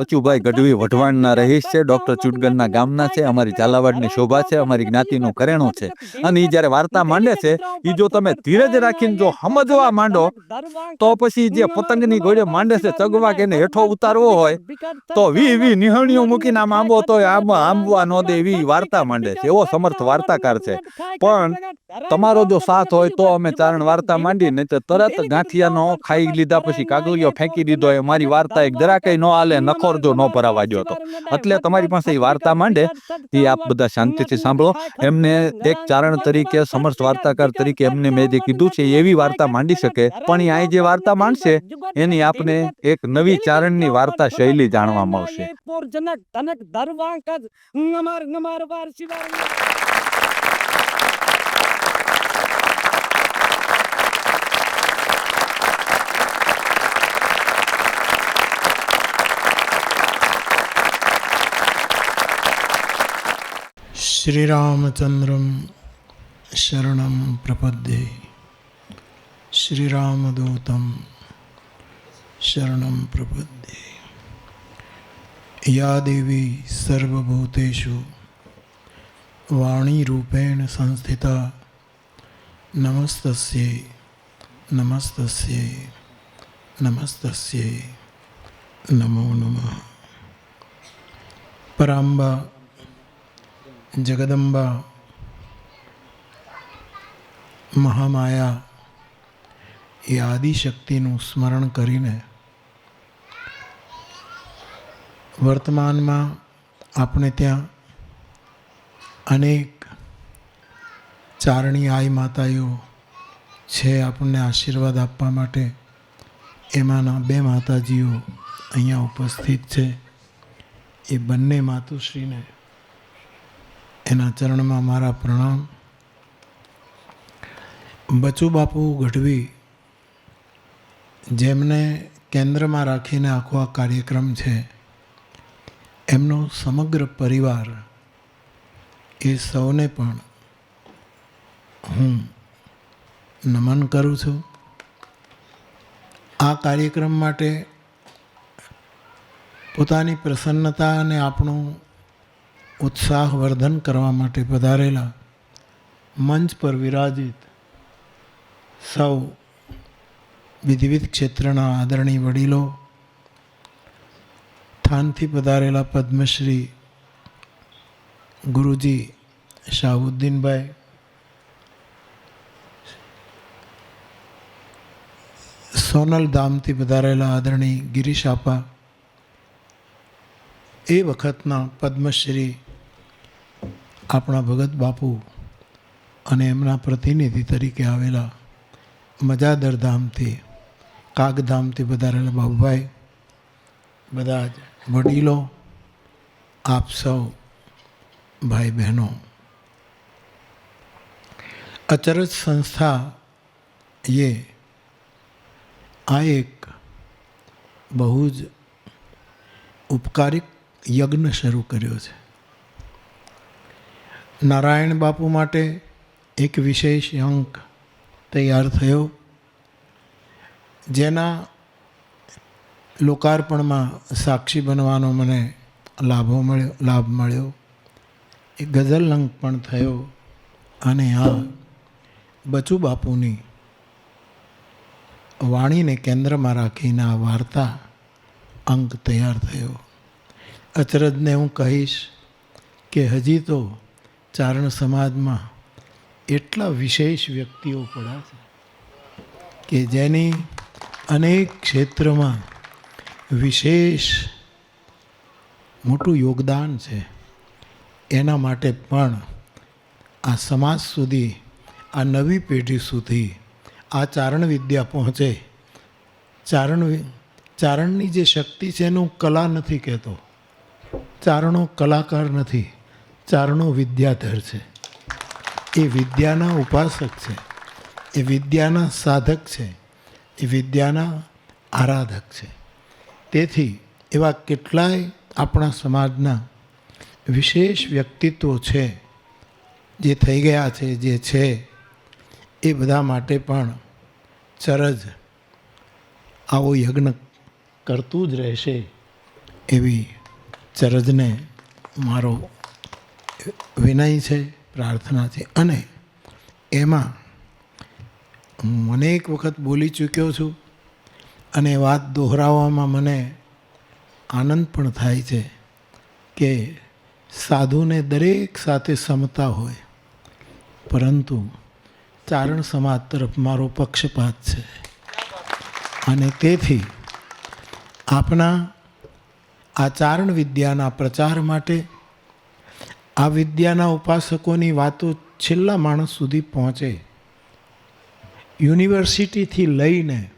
બચુભાઈ ગઢવી વઢવાણના રહીશ છે, ડોક્ટર ચુડગરના ગામના છે, અમારી ઝાલાવાડની શોભા છે, અમારી જ્ઞાતિનું કરેણું છે. અને એ જ્યારે વાર્તા માંડે છે એ જો તમે ધીરજ રાખીને જો સમજવા માંડો, તો પછી જે પતંગની ગોળે માંડે છે ચગવા કે હેઠો ઉતારવો હોય, તો વી વી નિહણીઓ મૂકીને આમ આંબો તો આમ આંબવા ન દે એવી વાર્તા માંડે છે. એવો સમર્થ વાર્તાકાર છે. પણ તમારો જો સાથ હોય તો અમે ચારણ વાર્તા માંડી, નહીં તો તરત ગાંઠિયાનો ખાઈ લીધા પછી કાગળિયો ફેંકી દીધો, એ મારી વાર્તા એક જરાકય ન હાલે નખોર જો ન પરાવા દ્યો તો એટલે તમારી પાસે એ વાર્તા માંડે, એ આપ બધા શાંતિથી સાંભળો. એમને એક ચારણ તરીકે, સમર્થ વાર્તાકાર તરીકે એમને મેં જે કીધું છે એવી વાર્તા માંડી શકે. પણ એ જે વાર્તા માંડશે, એની આપને એક નવી ચારણની વાર્તા શૈલી જાણવા મળશે. શ્રીરામચંદ્રમ શરણમ પ્રપદ્યે શ્રીરામદૂતમ શરણમ પ્રપદ્યે યા દેવી સર્વભૂતેષુ વાણીરૂપેણ સંસ્થિતા નમસ્તસ્યે નમસ્તસ્યે નમસ્તસ્યે નમો નમઃ પરાંબા જગદંબા મહામાયા એ આદિશક્તિનું સ્મરણ કરીને વર્તમાનમાં આપણે ત્યાં અનેક ચારણી આઈ માતાઓ છે આપણને આશીર્વાદ આપવા માટે એમાંના બે માતાજીઓ અહીંયા ઉપસ્થિત છે એ બંને માતુશ્રીને એના ચરણમાં મારા પ્રણામ. બચુ બાપુ ગઢવી, જેમને કેન્દ્રમાં રાખીને આખો આ કાર્યક્રમ છે, એમનો સમગ્ર પરિવાર, એ સૌને પણ હું નમન કરું છું. આ કાર્યક્રમ માટે પોતાની પ્રસન્નતા અને આપણું ઉત્સાહવર્ધન કરવા માટે પધારેલા મંચ પર વિરાજિત સૌ વિવિધ ક્ષેત્રના આદરણીય વડીલો થાનથી પધારેલા પદ્મશ્રી ગુરુજી શાહુદ્દીનભાઈ સોનલ ધામથી પધારેલા આદરણીય ગિરીશ આપા એ વખતના પદ્મશ્રી આપણા ભગત બાપુ અને એમના પ્રતિનિધિ તરીકે આવેલા મજાદર ધામથી કાગધામથી વધારેલા બાબુભાઈ, બધા જ વડીલો, આપ સૌ ભાઈ બહેનો. અચરજ સંસ્થા એ આ એક બહુ જ ઉપકારિક યજ્ઞ શરૂ કર્યો છે. નારાયણ બાપુ માટે એક વિશેષ અંક તૈયાર થયો, જેના લોકાર્પણમાં સાક્ષી બનવાનો મને લાભો મળ્યો, લાભ મળ્યો. એ ગઝલ અંક પણ થયો અને આ બચુ બાપુની વાણીને કેન્દ્રમાં રાખીને આ વાર્તા અંક તૈયાર થયો. અચરજને હું કહીશ કે હજી તો ચારણ સમાજમાં એટલા વિશેષ વ્યક્તિઓ પડ્યા છે કે જેની અનેક ક્ષેત્રમાં વિશેષ મોટું યોગદાન છે. એના માટે પણ આ સમાજ સુધી, આ નવી પેઢી સુધી આ ચારણ વિદ્યા પહોંચે. ચારણ ચારણની જે શક્તિ છે એનું કલા નથી કહેતો. ચારણો કલાકાર નથી. ચારણો વિદ્યાધર છે. એ વિદ્યાના ઉપાસક છે. એ વિદ્યાના સાધક છે. એ વિદ્યાના આરાધક છે. તેથી એવા કેટલાય આપણા સમાજના વિશેષ વ્યક્તિત્વો છે, જે થઈ ગયા છે, જે છે, એ બધા માટે પણ ચરજ આવો યજ્ઞ કરતું જ રહેશે એવી ચરજને મારો વિનય છે, પ્રાર્થના છે. અને એમાં હું અનેક વખત બોલી ચૂક્યો છું અને વાત દોહરાવવામાં મને આનંદ પણ થાય છે કે સાધુને દરેક સાથે સમતા હોય, પરંતુ ચારણ સમાજ તરફ મારો પક્ષપાત છે. અને તેથી આપણા આ ચારણ વિદ્યાના પ્રચાર માટે આ વિદ્યાના ઉપાસકોની વાતો છેલ્લા માણસ સુધી પહોંચે. યુનિવર્સિટીથી લઈને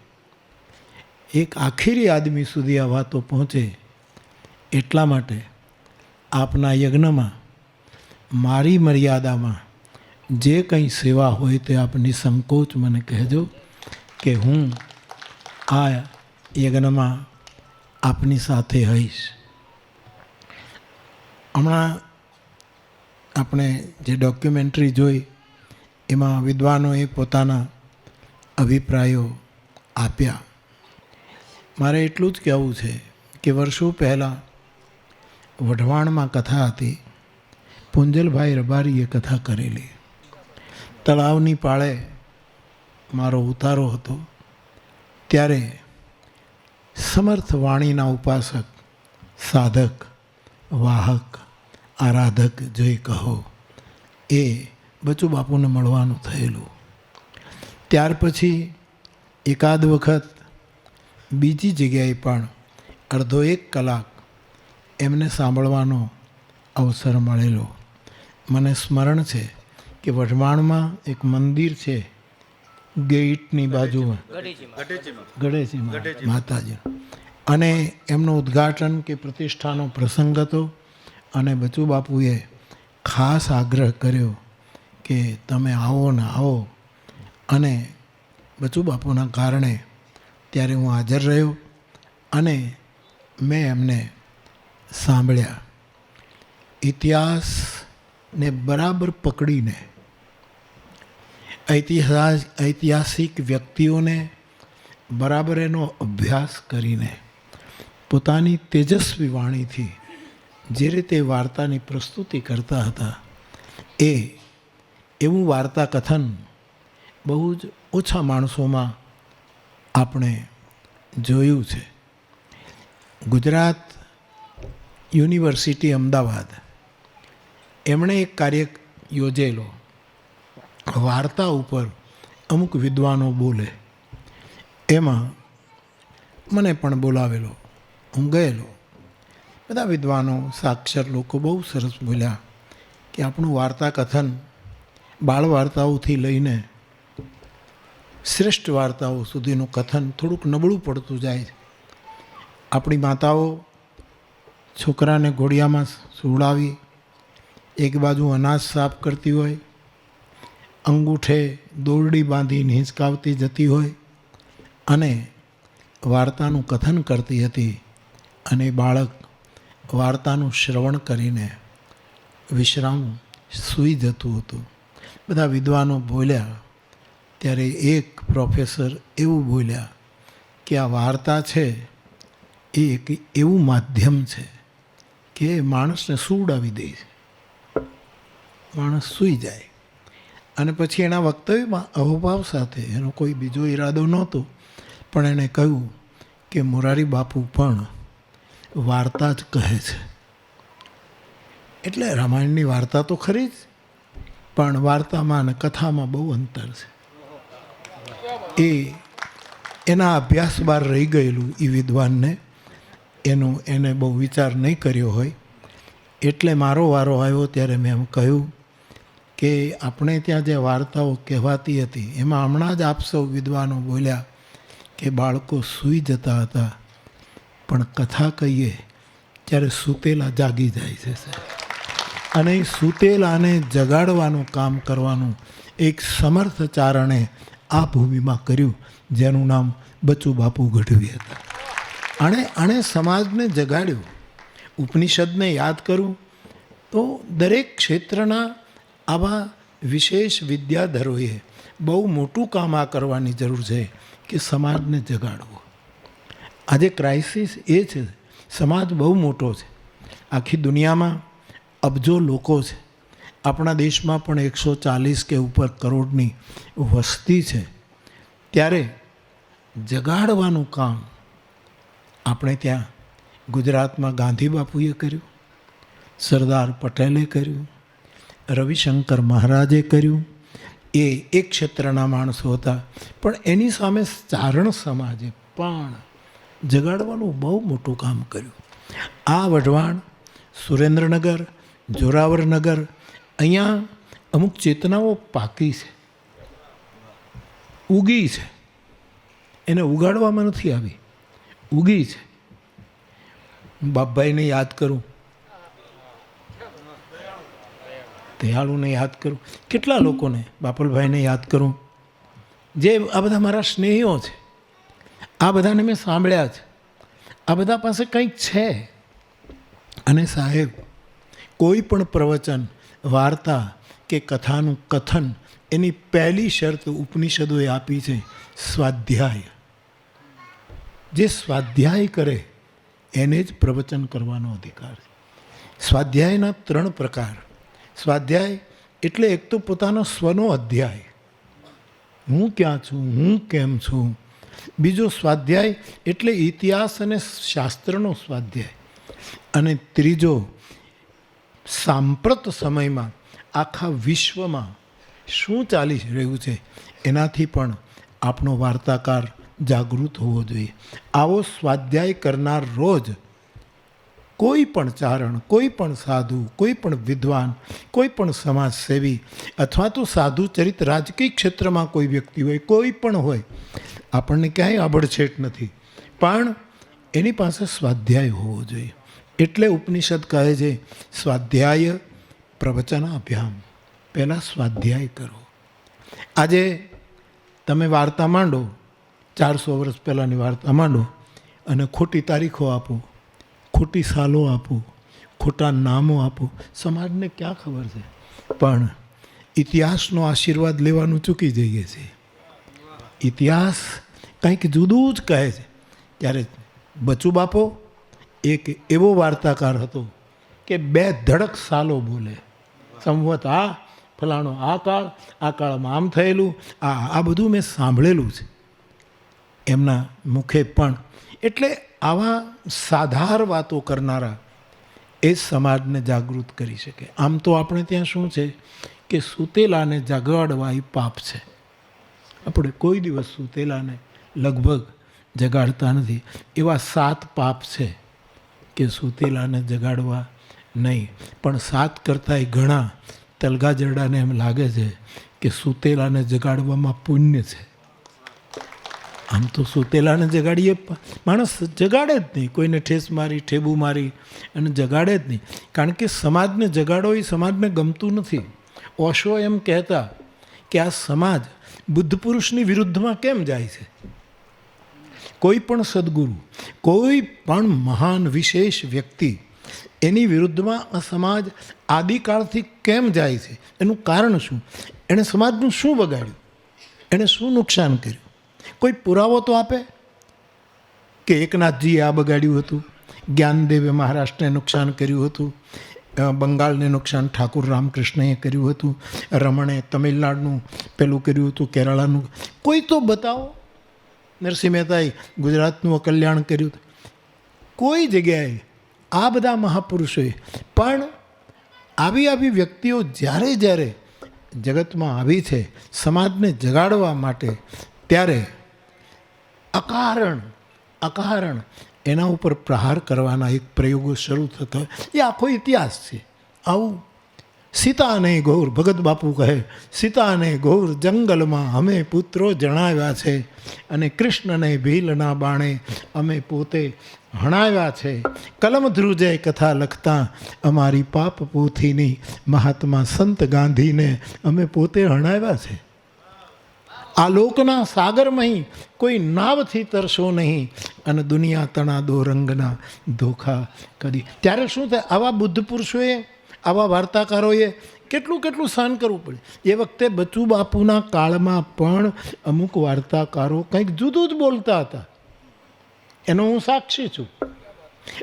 એક આખીરી આદમી સુધી આ વાતો પહોંચે. એટલા માટે આપના યજ્ઞમાં, મારી મર્યાદામાં જે કંઈ સેવા હોય તે આપ નિસંકોચ મને કહેજો કે હું આ યજ્ઞમાં આપની સાથે હઈશ હમણાં આપણે જે ડોક્યુમેન્ટરી જોઈ, એમાં વિદ્વાનોએ પોતાના અભિપ્રાયો આપ્યા. મારે એટલું જ કહેવું છે કે વર્ષો પહેલાં વઢવાણમાં કથા હતી. પુંજલભાઈ રબારીએ કથા કરેલી. તળાવની પાળે મારો ઉતારો હતો. ત્યારે સમર્થ વાણીના ઉપાસક, સાધક, વાહક આરાધક જય કહો, એ બચુ બાપુને મળવાનું થયેલું. ત્યાર પછી એકાદ વખત બીજી જગ્યાએ પણ અડધો એક કલાક એમને સાંભળવાનો અવસર મળેલો. મને સ્મરણ છે કે વઢવાણમાં એક મંદિર છે, ગેટની બાજુમાં. ગઢેચીમાં માતાજી. અને એમનું ઉદ્ઘાટન કે પ્રતિષ્ઠાનો પ્રસંગ હતો. અને બચુ બાપુએ ખાસ આગ્રહ કર્યો કે તમે આવો ને આવો. અને બચુ બાપુના કારણે ત્યારે હું હાજર રહ્યો અને મેં એમને સાંભળ્યા. ઇતિહાસને બરાબર પકડીને, ઐતિહાસ, ઐતિહાસિક વ્યક્તિઓને બરાબર એનો અભ્યાસ કરીને, પોતાની તેજસ્વી વાણીથી જે રીતે વાર્તાની પ્રસ્તુતિ કરતા હતા, એ એવું વાર્તા કથન બહુ જ ઓછા માણસોમાં આપણે જોયું છે. ગુજરાત યુનિવર્સિટી અમદાવાદ, એમણે એક કાર્ય યોજેલો. વાર્તા ઉપર અમુક વિદ્વાનો બોલે. એમાં મને પણ બોલાવેલો. હું ગયેલો. બધા વિદ્વાનો, સાક્ષર લોકો બહુ સરસ બોલ્યા કે આપણું વાર્તા કથન બાળ વાર્તાઓથી લઈને શ્રેષ્ઠ વાર્તાઓ સુધીનું કથન થોડુંક નબળું પડતું જાય છે. આપણી માતાઓ છોકરાને ઘોડિયામાં સુવડાવી, એક બાજુ અનાજ સાફ કરતી હોય, અંગૂઠે દોરડી બાંધીને હિંચકાવતી જતી હોય અને વાર્તાનું કથન કરતી હતી અને બાળક વાર્તાનું શ્રવણ કરીને વિશ્રામ સૂઈ જતું હતું. બધા વિદ્વાનો બોલ્યા, ત્યારે એક પ્રોફેસર એવું બોલ્યા કે આ વાર્તા છે, એ એક એવું માધ્યમ છે કે માણસને સુવડાવી દે. છે માણસ સૂઈ જાય. અને પછી એના વક્તવ્યમાં અહોભાવ સાથે એનો કોઈ બીજો ઈરાદો નહોતો, પણ એણે કહ્યું કે મોરારી બાપુ પણ વાર્તા જ કહે છે. એટલે રામાયણની વાર્તા તો ખરી જ, પણ વાર્તામાં અને કથામાં બહુ અંતર છે. એ એના અભ્યાસ બહાર રહી ગયેલું એ વિદ્વાનને, એનો એને બહુ વિચાર નહીં કર્યો હોય. એટલે મારો વારો આવ્યો ત્યારે મેં એમ કહ્યું કે આપણે ત્યાં જે વાર્તાઓ કહેવાતી હતી, એમાં હમણાં જ આપ સૌ વિદ્વાનો બોલ્યા કે બાળકો સૂઈ જતા હતા. પણ કથા કહીએ ત્યારે સૂતેલા જાગી જાય છે અને એ સૂતેલાને જગાડવાનું કામ કરવાનું એક સમર્થ ચારણે આ ભૂમિમાં કર્યું, જેનું નામ બચુ બાપુ ગઢવી હતા. આણે આણે સમાજને જગાડ્યું, ઉપનિષદને યાદ કરું તો દરેક ક્ષેત્રના આવા વિશેષ વિદ્યાધરોએ બહુ મોટું કામ આ કરવાની જરૂર છે કે સમાજને જગાડવો. આજે ક્રાઇસિસ એ છે. સમાજ બહુ મોટો છે. આખી દુનિયામાં અબજો લોકો છે. આપણા દેશમાં પણ એકસો ચાલીસ કે ઉપર કરોડની વસ્તી છે. ત્યારે જગાડવાનું કામ આપણે ત્યાં ગુજરાતમાં ગાંધી બાપુએ કર્યું, સરદાર પટેલે કર્યું, રવિશંકર મહારાજે કર્યું. એ એક ક્ષેત્રના માણસો હતા. પણ એની સામે ચારણ સમાજે પણ જગાડવાનું બહુ મોટું કામ કર્યું. આ વઢવાણ, સુરેન્દ્રનગર, જોરાવરનગર, અહીંયા અમુક ચેતનાઓ પાકી છે. ઉગી છે. એને ઉગાડવામાં નથી આવી. ઉગી છે. બાપભાઈને યાદ કરું. દયાળુને યાદ કરું. કેટલા લોકોને બાપલભાઈને યાદ કરું. જે આ બધા મારા સ્નેહીઓ છે. આ બધાને મેં સાંભળ્યા છે આ બધા પાસે કંઈક છે. અને સાહેબ, કોઈ પણ પ્રવચન, વાર્તા કે કથાનું કથન એની પહેલી શરત ઉપનિષદોએ આપી છે, સ્વાધ્યાય. જે સ્વાધ્યાય કરે, એને જ પ્રવચન કરવાનો અધિકાર છે. સ્વાધ્યાયના ત્રણ પ્રકાર. સ્વાધ્યાય એટલે એક તો પોતાનો સ્વનો અધ્યાય. હું ક્યાં છું? હું કેમ છું? બીજો સ્વાધ્યાય એટલે ઇતિહાસ અને શાસ્ત્રનો સ્વાધ્યાય. અને ત્રીજો, સાંપ્રત સમયમાં આખા વિશ્વમાં શું ચાલી રહ્યું છે એનાથી પણ આપણો વાર્તાકાર જાગૃત હોવો જોઈએ. આવો સ્વાધ્યાય કરનાર રોજ કોઈ પણ ચારણ, કોઈ પણ સાધુ, કોઈ પણ વિદ્વાન, કોઈ પણ સમાજસેવી અથવા તો સાધુ ચરિત રાજકીય ક્ષેત્રમાં કોઈ વ્યક્તિ હોય, કોઈ પણ હોય, આપણને ક્યાંય આબડછેટ નથી. પણ એની પાસે સ્વાધ્યાય હોવો જોઈએ. એટલે ઉપનિષદ કહે છે, સ્વાધ્યાય પ્રવચનાભ્યામ. પહેલાં સ્વાધ્યાય કરો. આજે તમે વાર્તા માંડો, ચારસો વર્ષ પહેલાંની વાર્તા માંડો અને ખોટી તારીખો આપો. ખોટી સાલો આપો, ખોટા નામો આપો. સમાજને ક્યાં ખબર છે? પણ ઇતિહાસનો આશીર્વાદ લેવાનું ચૂકી જઈએ છીએ. ઇતિહાસ કંઈક જુદું જ કહે છે. ત્યારે બચુ બાપો, એક એવો વાર્તાકાર હતો કે બે ધડક સાલો બોલે. સંવત આ ફલાણો આ કાળ, આ કાળમાં આમ થયેલું, આ આ બધું મેં સાંભળેલું છે. એમના મુખે પણ. એટલે આવા સાધાર વાતો કરનારા એ સમાજને જાગૃત કરી શકે. આમ તો આપણે ત્યાં શું છે કે સુતેલાને જગાડવા એ પાપ છે. આપણે કોઈ દિવસ સુતેલાને લગભગ જગાડતા નથી. એવા સાત પાપ છે કે સુતેલાને જગાડવા નહીં. પણ સાત કરતાંય ઘણા તલગાજરડાને એમ લાગે છે કે સુતેલાને જગાડવામાં પુણ્ય છે. આમ તો સુતેલાને જગાડીએ? માણસ જગાડે જ નહીં. કોઈને ઠેસ મારી, ઠેબુ મારી અને જગાડે જ નહીં. કારણ કે સમાજને જગાડો એ સમાજને ગમતું નથી. ઓશો એમ કહેતા કે આ સમાજ બુદ્ધ પુરુષની વિરુદ્ધમાં કેમ જાય છે? કોઈ પણ સદગુરુ, કોઈ પણ મહાન વિશેષ વ્યક્તિ એની વિરુદ્ધમાં આ સમાજ આદિકાળથી કેમ જાય છે? એનું કારણ શું? એણે સમાજનું શું બગાડ્યું? એણે શું નુકસાન કર્યું? કોઈ પુરાવો તો આપે? કે એકનાથજીએ આ બગાડ્યું હતું, જ્ઞાનદેવે મહારાષ્ટ્રને નુકસાન કર્યું હતું બંગાળને નુકસાન ઠાકુર રામકૃષ્ણએ કર્યું હતું, રમણે તમિલનાડુનું પેલું કર્યું હતું કેરળાનું કોઈ તો બતાવો. નરસિંહ મહેતાએ ગુજરાતનું કલ્યાણ કર્યું કોઈ જગ્યાએ આ બધા મહાપુરુષોએ, પણ આવી આવી વ્યક્તિઓ જ્યારે જ્યારે જગતમાં આવી છે, સમાજને જગાડવા માટે ત્યારે અકારણ અકારણ એના ઉપર પ્રહાર કરવાના એક પ્રયોગો શરૂ થતા એ આખો ઇતિહાસ છે. આવું સીતા અને ગૌર ભગત બાપુ કહે સીતા અને ગૌર જંગલમાં અમે પુત્રો જણાવ્યા છે અને કૃષ્ણને ભીલના બાણે અમે પોતે હણાવ્યા છે. કલમ ધ્રુજે કથા લખતા, અમારી પાપ પોથીની મહાત્મા સંત ગાંધીને અમે પોતે હણાવ્યા છે. આ લોકના સાગરમહી કોઈ નાવથી તરશો નહીં અને દુનિયા તણા દો રંગના ધોખા કરી. ત્યારે શું થાય? આવા બુદ્ધ પુરુષોએ, આવા વાર્તાકારોએ કેટલું કેટલું સહન કરવું પડે? એ વખતે બચુ બાપુના કાળમાં પણ અમુક વાર્તાકારો કંઈક જુદું જ બોલતા હતા. એનો હું સાક્ષી છું.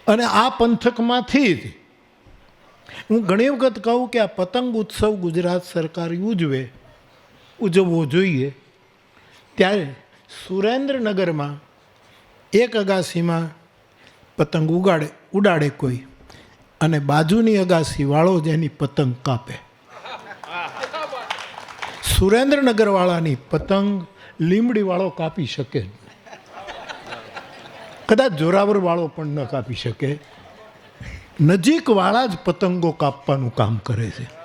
અને આ પંથકમાંથી જ હું ઘણી વખત કહું કે આ પતંગ ઉત્સવ ગુજરાત સરકાર ઉજવે, ઉજવવો જોઈએ. ત્યારે સુરેન્દ્રનગરમાં એક અગાસીમાં પતંગ ઉગાડે, ઉડાડે કોઈ અને બાજુની અગાસી વાળો જ એની પતંગ કાપે. સુરેન્દ્રનગરવાળાની પતંગ લીમડીવાળો કાપી શકે. કદાચ કદાચ જોરાવરવાળો પણ ન કાપી શકે. નજીકવાળા જ પતંગો કાપવાનું કામ કરે છે.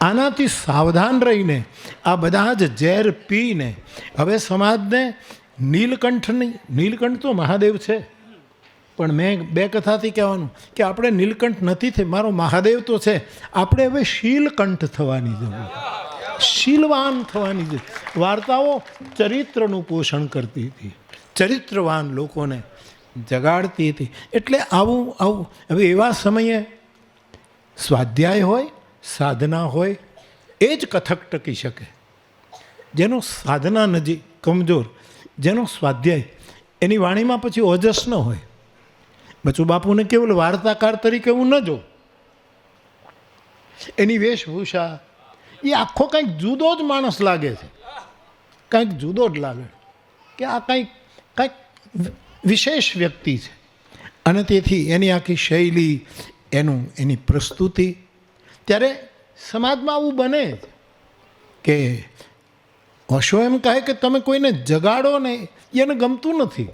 આનાથી સાવધાન રહીને આ બધા જ ઝેર પીને હવે સમાજને નીલકંઠની, નીલકંઠ તો મહાદેવ છે. પણ મેં બે કથાથી કહેવાનું કે આપણે નીલકંઠ નથી થઈ મારો મહાદેવ તો છે. આપણે હવે શીલકંઠ થવાની જરૂર. શીલવાન થવાની જરૂર. વાર્તાઓ ચરિત્રનું પોષણ કરતી હતી. ચરિત્રવાન લોકોને જગાડતી હતી. એટલે આવું આવું, હવે એવા સમયે સ્વાધ્યાય હોય સાધના હોય, એ જ કથક ટકી શકે. જેનો સાધના નજીક, કમજોર, જેનો સ્વાધ્યાય, એની વાણીમાં પછી ઓજસ ન હોય. બચુ બાપુને કેવલ વાર્તાકાર તરીકે હું ન જોઉં. એની વેશભૂષા, એ આખો કંઈક જુદો જ માણસ લાગે છે. કંઈક જુદો જ લાગે. કે આ કંઈક કંઈક વિશેષ વ્યક્તિ છે. અને તેથી એની આખી શૈલી, એનું, એની પ્રસ્તુતિ ત્યારે સમાજમાં આવું બને કે ઓશો એમ કહે કે તમે કોઈને જગાડો ને એને ગમતું નથી.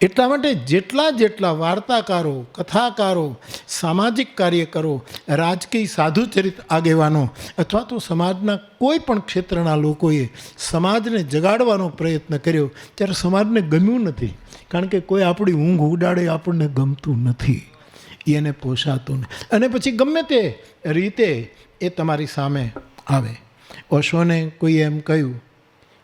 એટલા માટે જેટલા જેટલા વાર્તાકારો, કથાકારો, સામાજિક કાર્યકરો, રાજકીય સાધુચરિત આગેવાનો અથવા તો સમાજના કોઈ પણ ક્ષેત્રના લોકોએ સમાજને જગાડવાનો પ્રયત્ન કર્યો, ત્યારે સમાજને ગમ્યું નથી. કારણ કે કોઈ આપણી ઊંઘ ઉડાડે આપણને ગમતું નથી. એને પોષાતું નહીં. અને પછી ગમે તે રીતે એ તમારી સામે આવે. ઓશોને કોઈ એમ કહ્યું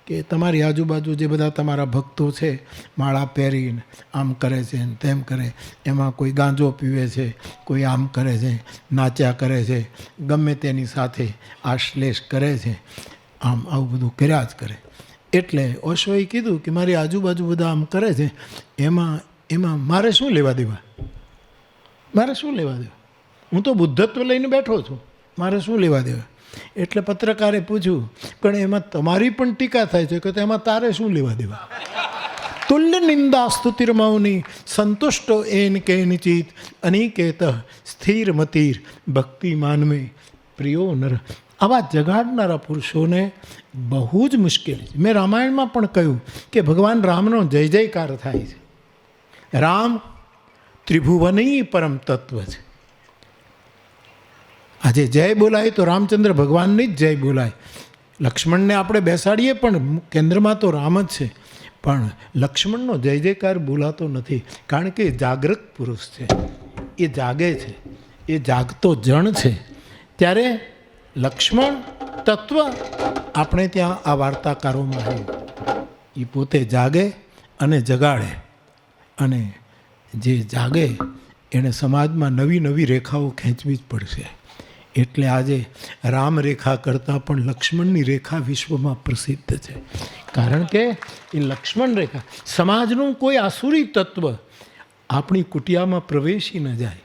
કે તમારી આજુબાજુ જે બધા તમારા ભક્તો છે, માળા પહેરીને આમ કરે છે ને તેમ કરે, એમાં કોઈ ગાંજો પીવે છે, કોઈ આમ કરે છે, નાચ્યા કરે છે, ગમે તેની સાથે આશ્લેષ કરે છે, આમ આવું બધું કર્યા જ કરે. એટલે ઓશોએ કીધું કે મારી આજુબાજુ બધા આમ કરે છે, એમાં એમાં મારે શું લેવા દેવા? મારે શું લેવા દેવા? હું તો બુદ્ધત્વ લઈને બેઠો છું. મારે શું લેવા દેવા? એટલે પત્રકારે પૂછ્યું, પણ એમાં તમારી પણ ટીકા થાય છે કે એમાં તારે શું લેવા દેવા? તુલ્ય નિંદા સ્તુતિર્મૌની સંતુષ્ટો એન કેનચિત અનિકેત સ્થિર મતિર, ભક્તિ માનવે પ્રિયો નર. આવા જગાડનારા પુરુષોને બહુ જ મુશ્કેલી છે. મેં રામાયણમાં પણ કહ્યું કે ભગવાન રામનો જય જયકાર થાય છે. રામ ત્રિભુવનીય પરમ તત્વ છે. આજે જય બોલાય તો રામચંદ્ર ભગવાનની જ જય બોલાય. લક્ષ્મણને આપણે બેસાડીએ પણ કેન્દ્રમાં તો રામ જ છે. પણ લક્ષ્મણનો જય જયકાર બોલાતો નથી. કારણ કે જાગૃત પુરુષ છે. એ જાગે છે. એ જાગતો જણ છે. ત્યારે લક્ષ્મણ તત્વ આપણે ત્યાં આ વાર્તાકારોમાં આવ્યું. એ પોતે જાગે અને જગાડે. અને જે જાગે એણે સમાજમાં નવી નવી રેખાઓ ખેંચવી જ પડશે. એટલે આજે રામ રેખા કરતાં પણ લક્ષ્મણની રેખા વિશ્વમાં પ્રસિદ્ધ છે. કારણ કે એ લક્ષ્મણ રેખા, સમાજનું કોઈ આસુરી તત્વ આપણી કુટિયામાં પ્રવેશી ન જાય.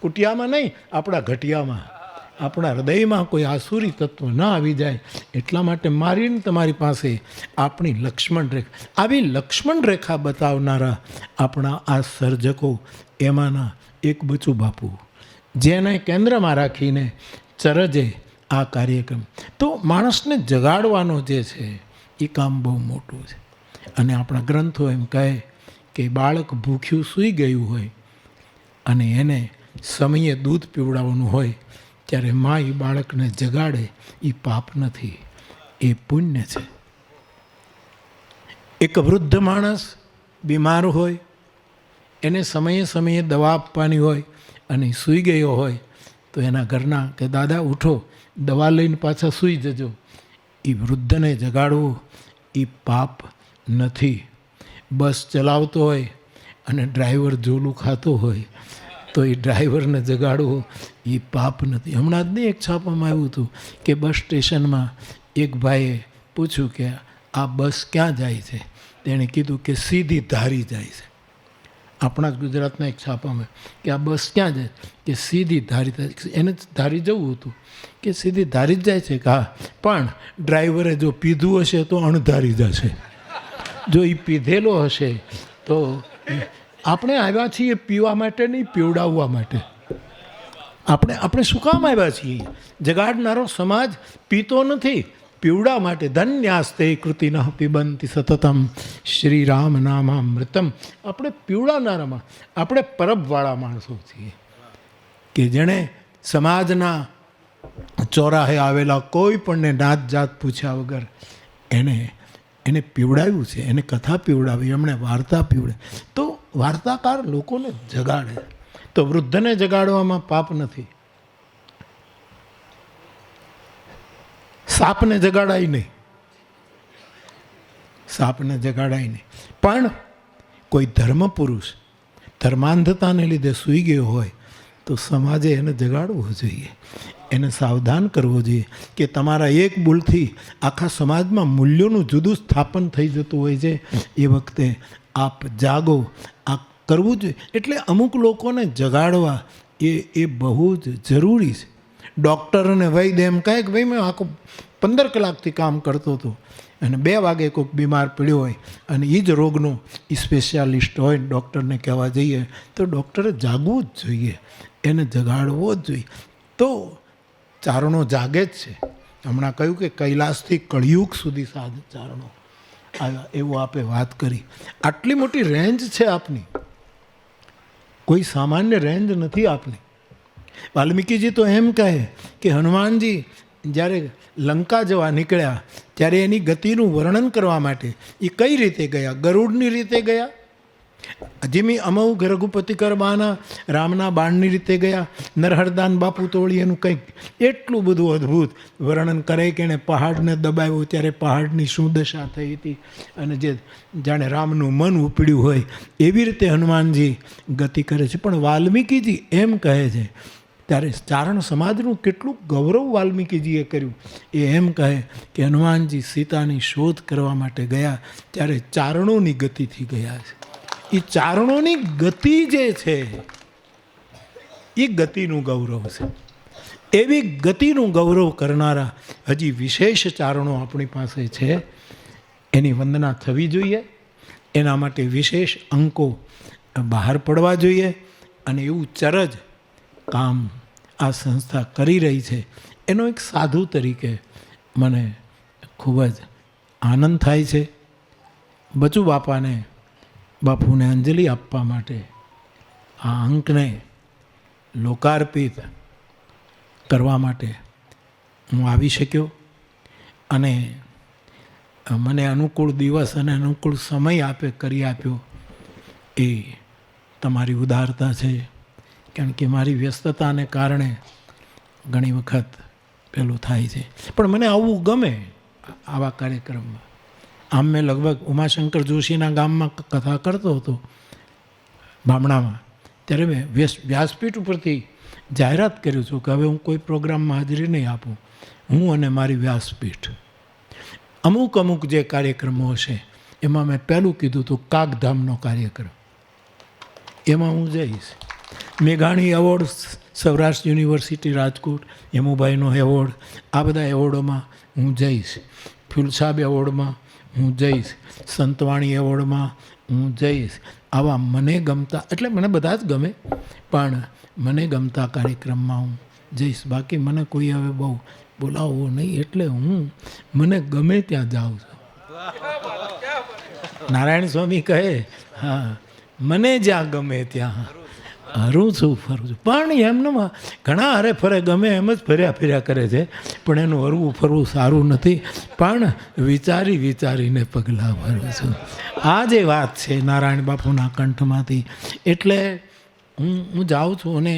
કુટિયામાં નહીં, આપણા ઘટિયામાં. આપણા હૃદયમાં કોઈ આસુરી તત્વ ન આવી જાય, એટલા માટે મારીને તમારી પાસે આપણી લક્ષ્મણ રેખા. આવી લક્ષ્મણ રેખા બતાવનારા આપણા આ સર્જકો, એમાંના એક બચુ બાપુ, જેને કેન્દ્રમાં રાખીને ચરજે આ કાર્યક્રમ. તો માણસને જગાડવાનો જે છે, એ કામ બહુ મોટું છે. અને આપણા ગ્રંથો એમ કહે કે બાળક ભૂખ્યું સૂઈ ગયું હોય અને એને સમયે દૂધ પીવડાવવાનું હોય ત્યારે મા એ બાળકને જગાડે એ પાપ નથી, એ પુણ્ય છે. એક વૃદ્ધ માણસ બીમાર હોય, એને સમયે સમયે દવા આપવાની હોય અને સૂઈ ગયો હોય, તો એના ઘરના કે દાદા ઉઠો, દવા લઈને પાછા સૂઈ જજો. એ વૃદ્ધને જગાડવું એ પાપ નથી. બસ ચલાવતો હોય અને ડ્રાઈવર ઝોલું ખાતો હોય, તો એ ડ્રાઈવરને જગાડવો એ પાપ નથી. હમણાં જ નહીં એક છાપામાં આવ્યું હતું કે બસ સ્ટેશનમાં એક ભાઈએ પૂછ્યું કે આ બસ ક્યાં જાય છે? તેણે કીધું કે સીધી ધારી જાય છે. આપણા જ ગુજરાતના એક છાપામાં કે આ બસ ક્યાં જાય? કે સીધી ધારી જાય એને ધારી જવું હતું કે સીધી ધારી જ જાય છે કે હા, પણ ડ્રાઈવરે જો પીધું હશે તો અણધારી જશે. જો એ પીધેલો હશે તો આપણે આવ્યા છીએ પીવા માટે નહીં, પીવડાવવા માટે. આપણે આપણે શું કામ આવ્યા છીએ? જગાડનારો સમાજ પીતો નથી. પીવડા માટે ધન્યાસ્તે કૃતિન પીબંતી સતતમ. શ્રી રામ નામામૃતમ. આપણે પીવડાનારામાં આપણે પરબવાળા માણસો છીએ. કે જેણે સમાજના ચોરાહે આવેલા કોઈ પણને નાત જાત પૂછ્યા વગર એને એને પીવડાવ્યું છે, એને કથા પીવડાવી, એમણે વાર્તા પીવડે તો વાર્તાકાર લોકોને જગાડે. તો વૃદ્ધને જગાડવામાં પાપ નથી. સાપને જગાડાય નહીં. સાપને જગાડાય નહીં. પણ કોઈ ધર્મ પુરુષ ધર્માંધતાને લીધે સૂઈ ગયો હોય, તો સમાજે એને જગાડવું જોઈએ. એને સાવધાન કરવો જોઈએ કે તમારા એક ભૂલથી આખા સમાજમાં મૂલ્યોનું જુદું સ્થાપન થઈ જતું હોય છે. એ વખતે આપ જાગો કરવું જોઈએ. એટલે અમુક લોકોને જગાડવા એ એ બહુ જ જરૂરી છે. ડૉક્ટરને વૈદ્ય એમ કહે કે, ભાઈ, મેં આખું પંદર કલાકથી કામ કરતો હતો અને બે વાગે કોઈક બીમાર પડ્યો હોય અને એ જ રોગનો સ્પેશિયાલિસ્ટ હોય ડૉક્ટરને કહેવા જઈએ તો ડૉક્ટરે જાગવું જ જોઈએ. એને જગાડવો જ જોઈએ. તો ચારણો જાગે જ છે. હમણાં કહ્યું કે કૈલાસથી કળિયુગ સુધી સાધ ચારણો. આવ્યા એવું આપે વાત કરી. આટલી મોટી રેન્જ છે આપની. કોઈ સામાન્ય રેન્જ નથી આપની. વાલ્મીકીજી તો એમ કહે કે હનુમાનજી જ્યારે લંકા જવા નીકળ્યા, ત્યારે એની ગતિનું વર્ણન કરવા માટે એ કઈ રીતે ગયા? ગરુડની રીતે ગયા? અજીમી અમૌ રઘુપતિ કરવાના રામના બાણની રીતે ગયા. નરહરદાન બાપુ તોળી એનું કંઈક એટલું બધું અદ્ભુત વર્ણન કરે કે એણે પહાડને દબાવ્યો ત્યારે પહાડની શું દશા થઈ હતી અને જે જાણે રામનું મન ઉપડ્યું હોય એવી રીતે હનુમાનજી ગતિ કરે છે. પણ વાલ્મીકીજી એમ કહે છે, ત્યારે ચારણ સમાજનું કેટલું ગૌરવ વાલ્મીકીજીએ કર્યું. એ એમ કહે કે હનુમાનજી સીતાની શોધ કરવા માટે ગયા, ત્યારે ચારણોની ગતિથી ગયા છે. એ ચારણોની ગતિ જે છે, એ ગતિનું ગૌરવ છે. એવી ગતિનું ગૌરવ કરનારા હજી વિશેષ ચારણો આપણી પાસે છે. એની વંદના થવી જોઈએ. એના માટે વિશેષ અંકો બહાર પડવા જોઈએ અને એવું ચરજ કામ આ સંસ્થા કરી રહી છે. એનો એક સાધુ તરીકે મને ખૂબ જ આનંદ થાય છે. બચુ બાપાને બાપુને અંજલિ આપવા માટે આ અંકને લોકાર્પિત કરવા માટે હું આવી શક્યો અને મને અનુકૂળ દિવસ અને અનુકૂળ સમય આપે, કરી આપ્યો એ તમારી ઉદારતા છે. કારણ કે મારી વ્યસ્તતાને કારણે ઘણી વખત પેલું થાય છે. પણ મને આવવું ગમે આવા કાર્યક્રમમાં. આમ મેં લગભગ ઉમાશંકર જોશીના ગામમાં કથા કરતો હતો બામણામાં. ત્યારે મેં વ્યસ, વ્યાસપીઠ ઉપરથી જાહેરાત કર્યું છું કે હવે હું કોઈ પ્રોગ્રામમાં હાજરી નહીં આપું. હું અને મારી વ્યાસપીઠ. અમુક અમુક જે કાર્યક્રમો હશે, એમાં મેં પહેલું કીધું હતું કાગધામનો કાર્યક્રમ. એમાં હું જઈશ. મેઘાણી એવોર્ડ સૌરાષ્ટ્ર યુનિવર્સિટી રાજકોટ હેમુભાઈનો એવોર્ડ, આ બધા એવોર્ડોમાં હું જઈશ. ફુલસાબ એવોર્ડમાં હું જઈશ. સંતવાણી એવોર્ડમાં હું જઈશ. આવા મને ગમતા, એટલે મને બધા જ ગમે, પણ મને ગમતા કાર્યક્રમમાં હું જઈશ. બાકી મને કોઈ હવે બહુ બોલાવવો નહીં, એટલે હું, મને ગમે ત્યાં જાઉં છું. નારાયણ સ્વામી કહે, હા, મને જ્યાં ગમે ત્યાં. હરું છું, ફરું છું. પણ એમનામાં ઘણા હરે ફરે, ગમે એમ જ ફર્યા ફર્યા કરે છે, પણ એનું હરવું ફરવું સારું નથી. પણ વિચારી વિચારીને પગલાં ભરું છું. આ જે વાત છે નારાયણ બાપુના કંઠમાંથી, એટલે હું હું જાઉં છું અને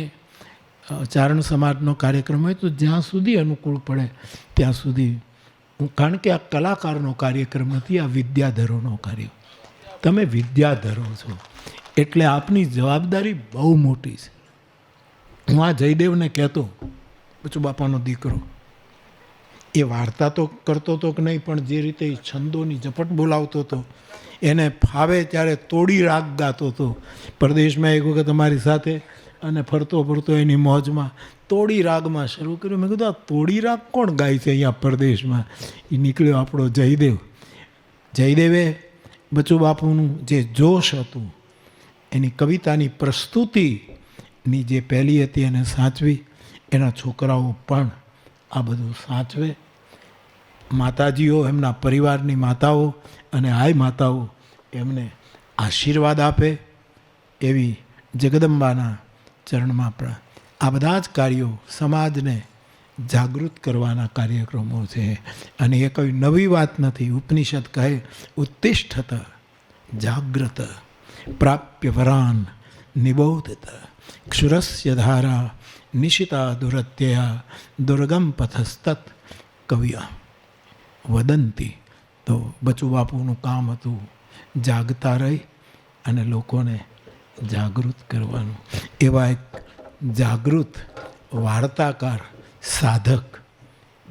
ચારણ સમાજનો કાર્યક્રમ હોય તો જ્યાં સુધી અનુકૂળ પડે ત્યાં સુધી હું, કારણ કે આ કલાકારનો કાર્યક્રમ નથી, આ વિદ્યાધરોનો કાર્ય. તમે વિદ્યાધરો છો. એટલે આપની જવાબદારી બહુ મોટી છે. હું આ જયદેવને કહેતો, બચુ બાપાનો દીકરો. એ વાર્તા તો કરતો હતો કે નહીં, પણ જે રીતે એ છંદોની ઝપટ બોલાવતો હતો, એને ફાવે ત્યારે તોડી રાગ ગાતો હતો. પરદેશમાં એક વખત અમારી સાથે અને ફરતો ફરતો એની મોજમાં તોડી રાગમાં શરૂ કર્યું. મેં કીધું, આ તોડી રાગ કોણ ગાય છે અહીંયા પરદેશમાં? એ નીકળ્યો આપણો જયદેવ. જયદેવે બચુ બાપુનું જે જોશ હતું એની કવિતાની પ્રસ્તુતિની જે પહેલી હતી એને સાચવી, એના છોકરાઓ પણ આ બધું સાચવે. માતાજીઓ, એમના પરિવારની માતાઓ અને આય માતાઓ એમને આશીર્વાદ આપે એવી જગદંબાના ચરણમાં પણ આ બધા જ કાર્યો સમાજને જાગૃત કરવાના કાર્યક્રમો છે. અને એ કોઈ નવી વાત નથી. ઉપનિષદ કહે, ઉત્તિષ્ઠત, જાગ્રત. પ્રાપ્ય વરાન નિબોધત ક્ષુરસ્ય ધારા નિશિતા દુરત્યયા દુર્ગમ પથસ્તત કવિયા વદંતી તો બચુ બાપુનું કામ હતું જાગતા રહી અને લોકોને જાગૃત કરવાનું. એવા એક જાગૃત, વાર્તાકાર, સાધક,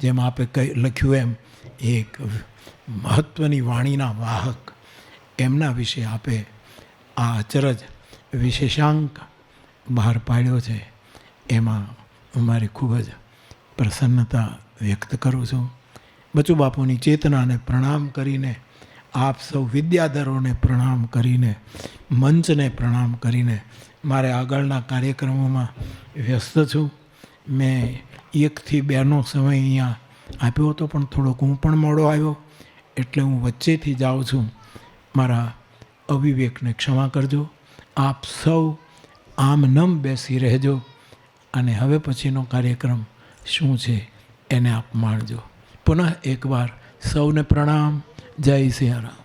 જેમ આપે કઈ લખ્યું એમ, એક મહત્ત્વની વાણીના વાહક, એમના વિશે આપે આ અચરજ વિશેષાંક બહાર પાડ્યો છે. એમાં હું મારી ખૂબ જ પ્રસન્નતા વ્યક્ત કરું છું. બચુ બાપુની ચેતનાને પ્રણામ કરીને, આપ સૌ વિદ્યાધરોને પ્રણામ કરીને, મંચને પ્રણામ કરીને મારે આગળના કાર્યક્રમોમાં વ્યસ્ત છું. મેં એકથી બેનો સમય અહીંયા આપ્યો હતો, પણ થોડોક હું પણ મોડો આવ્યો, એટલે હું વચ્ચેથી જાઉં છું. મારા અવિવેકને ક્ષમા કરજો. આપ સૌ આમ નમ બેસી રહેજો. અને હવે પછીનો કાર્યક્રમ શું છે એને આપ માણજો. પુનઃ એકવાર સૌને પ્રણામ. જય સિયારામ.